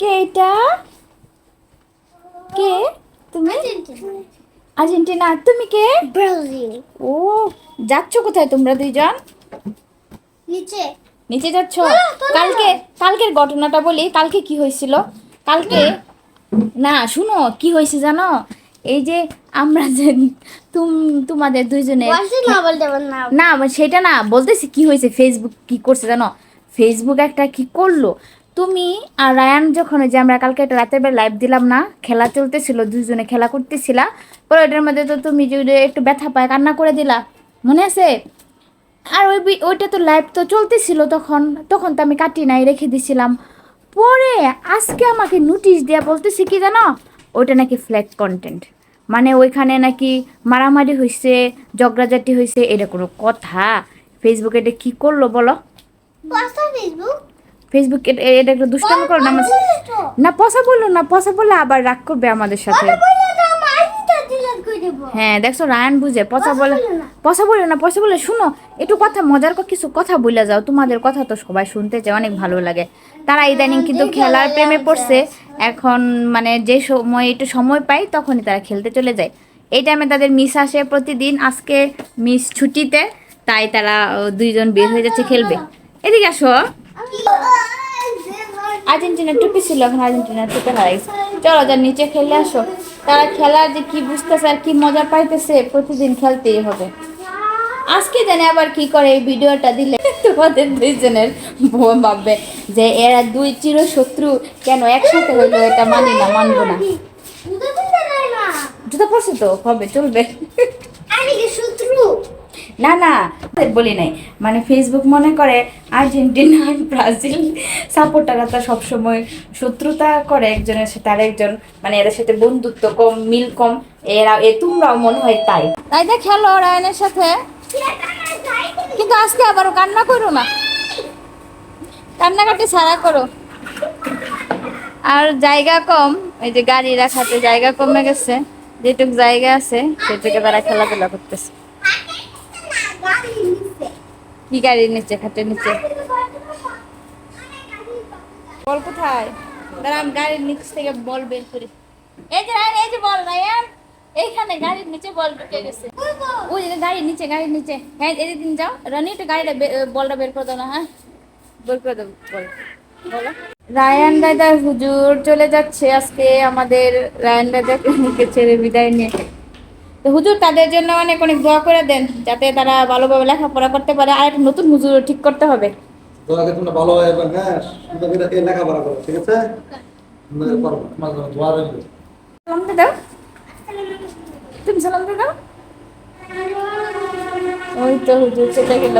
কে এটা? কে? তুমি? আর্জেন্টিনা। তুমি কে? ব্রাজিল। ও যাচ্ছ কোথায় তোমরা দুইজন? নিচে। নিচে যাচ্ছ। কালকে কালকের ঘটনাটা বলি। কালকে কি হয়েছিল? কালকে না শুনো কি হয়েছে জানো? এই যে আমরা যে তুম তোমাদের দুইজনের না সেটা না বলতেছি কি হয়েছে ফেসবুক কি করছে জানো? ফেসবুক একটা কি করল? তুমি আর রায়ান যখন যে আমরা কালকে একটা রাতের বেলা লাইভ দিলাম না, খেলা চলতেছিল দুজনে খেলা করতেছিলা, পরে ওইটার মধ্যে তো তুমি যদি একটু ব্যথা পায়, কান্না করে দিলা, মনে আছে? আর ওই ওইটা তো লাইভ তো চলতেছিল তখন তখন তো আমি কাটি নাই রেখে দিছিলাম। পরে আজকে আমাকে নোটিশ দেওয়া বলতেছে কি জানো? ওইটা নাকি ফ্ল্যাগ কন্টেন্ট মানে ওইখানে নাকি মারামারি হয়েছে ঝগড়াঝাটি হয়েছে এটা কোনো কথা। ফেসবুকে এটা কি করল বলো? ফেসবুক ফেসবুক এটা একটা দুষ্টামি করো না না পসা বলল না পসা বললে আবার রাগ করবে আমাদের সাথে। হ্যাঁ দেখছ রায়ান বুঝে পচা বলে বলে পচা বলে না পচা বলে শুনো একটু কথা মজার কিছু কথা বলে যাও তোমাদের কথা তো সবাই শুনতে চায় অনেক ভালো লাগে। তারা ইদানিং কিন্তু খেলার প্রেমে পড়ছে। এখন মানে যে সময় একটু সময় পাই তখনই তারা খেলতে চলে যায়। এই টাইমে তাদের মিস আসে প্রতিদিন আজকে মিস ছুটিতে তাই তারা দুইজন বের হয়ে যাচ্ছে খেলবে। এদিকে আসো। আর্জেন্টিনা টুপি ছিল এখন আর্জেন্টিনা টুপি হারাইছে চলো যা নিচে খেলে আসো। তারা খেলার যে কি বুঝতেছে আর কি মজা পাইতেছে প্রতিদিন খেলতেই হবে। আজকে জানে আবার কি করে এই ভিডিওটা দিলে। তোমাদের দুইজনের ভাববে যে এরা দুই চির শত্রু কেন একসাথে হইল এটা মানি না মানবো না। জুতো পড়ছে তো? হবে চলবে। আমি শত্রু? না না, বলি নাই। মানে ফেসবুক মনে করে আর্জেন্টিনা, ব্রাজিল সাপোর্টাররা তো সবসময় শত্রুতা করে একজনের সাথে আরেকজন। মানে এদের সাথে বন্ধুত্ব কম, মিল কম। এরা, এ তোমরাও মনে হয় তাই। তাই দেখ খেলো রায়নের সাথে। কিন্তু আজকে আবারও কান্না করো না। কান্নাকাটি ছাড়া করো। আর জায়গা কম এই যে গাড়ি রাখাতে জায়গা কমে গেছে। যেটুক জায়গা আছে, সেটুকে তারা খেলাধুলা করতেছে। কি গাড়ির নিচে, খাটের নিচে? বল কোথায়? দাঁড়ান, গাড়ির নিচ থেকে বল বের এই যে এই যে বল রায়ান এইখানে গাড়ির নিচে বল ঢুকে গেছে। ওই যে, গাড়ির নিচে গাড়ির নিচে। হ্যাঁ এদিন যাও। রানি, একটু গাড়িটা বলটা বের করে দাও না হ্যাঁ? বের করে দাও, বল। রায়ান দাদা, হুজুর চলে যাচ্ছে আজকে আমাদের রায়ান দাদাকে ছেড়ে বিদায় নিয়ে। তো হুজুর তাদের জন্য অনেক অনেক দোয়া করে দেন যাতে তারা ভালোভাবে লেখাপড়া করতে পারে। আর একটা নতুন হুজুর ঠিক করতে হবে। ভালো হ্যাঁ লেখাপড়া করো ঠিক আছে? সালাম দাও। তুমি সালাম দাও। ওই তো হুজুর চলে গেল।